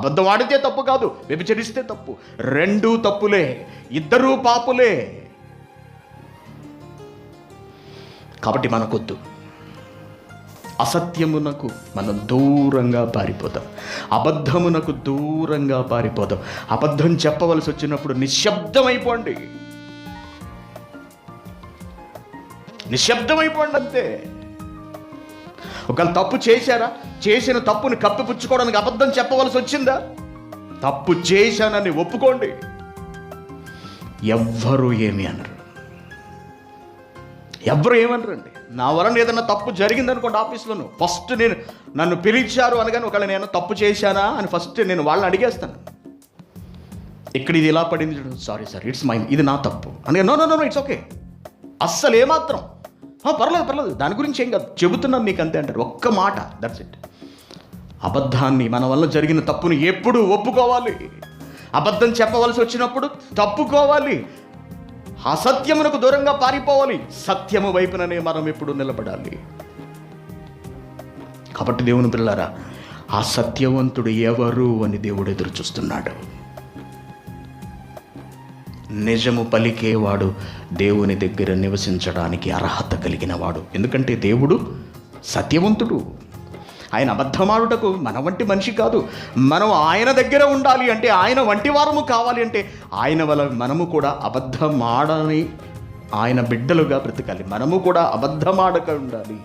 అబద్ధం ఆడితే తప్పు కాదు వ్యభిచరిస్తే తప్పు. రెండూ తప్పులే ఇద్దరూ పాపులే. కాబట్టి మనకొద్దు. అసత్యమునకు మనం దూరంగా పారిపోదాం అబద్ధమునకు దూరంగా పారిపోదాం అబద్ధం చెప్పవలసి వచ్చినప్పుడు నిశ్శబ్దమైపోండి. నిశ్శబ్దమైపోండి అంతే. ఒకవేళ తప్పు చేశారా? చేసిన తప్పుని కప్పిపుచ్చుకోవడానికి అబద్ధం చెప్పవలసి వచ్చిందా? తప్పు చేశానని ఒప్పుకోండి. ఎవ్వరూ ఏమి అనరు. ఎవరు ఏమనరండి నా వలన ఏదైనా తప్పు జరిగిందనుకోండి ఆఫీస్లోను ఫస్ట్ నేను నన్ను పిలిచారు అనగానే ఒకవేళ నేను తప్పు చేశానా అని ఫస్ట్ నేను వాళ్ళని అడిగేస్తాను. ఇక్కడ ఇది ఇలా పడింది సారీ సార్ ఇట్స్ మై ఇది నా తప్పు. అనగా no no no it's okay అస్సలు ఏమాత్రం పర్లేదు పర్లేదు. దాని గురించి ఏం కాదు. చెబుతున్నాను మీకు అంతే అంటారు. ఒక్క మాట. దట్స్ ఇట్ అబద్ధాన్ని మన వల్ల జరిగిన తప్పుని ఎప్పుడు ఒప్పుకోవాలి? అబద్ధం చెప్పవలసి వచ్చినప్పుడు తప్పుకోవాలి. అసత్యమునకు దూరంగా పారిపోవాలి. సత్యము వైపుననే మనం ఎప్పుడు నిలబడాలి. కాబట్టి దేవుని పిల్లారా ఆ సత్యవంతుడు ఎవరు అని దేవుడు ఎదురు చూస్తున్నాడు. నిజము పలికేవాడు దేవుని దగ్గర నివసించడానికి అర్హత కలిగిన వాడు ఎందుకంటే దేవుడు సత్యవంతుడు. ఆయన అబద్ధమాడుటకు మన వంటి మనిషి కాదు. మనం ఆయన దగ్గర ఉండాలి అంటే ఆయన వంటి వారము కావాలి అంటే ఆయన వల్ల మనము కూడా అబద్ధమాడని ఆయన బిడ్డలుగా బ్రతకాలి. మనము కూడా అబద్ధమాడక ఉండాలి.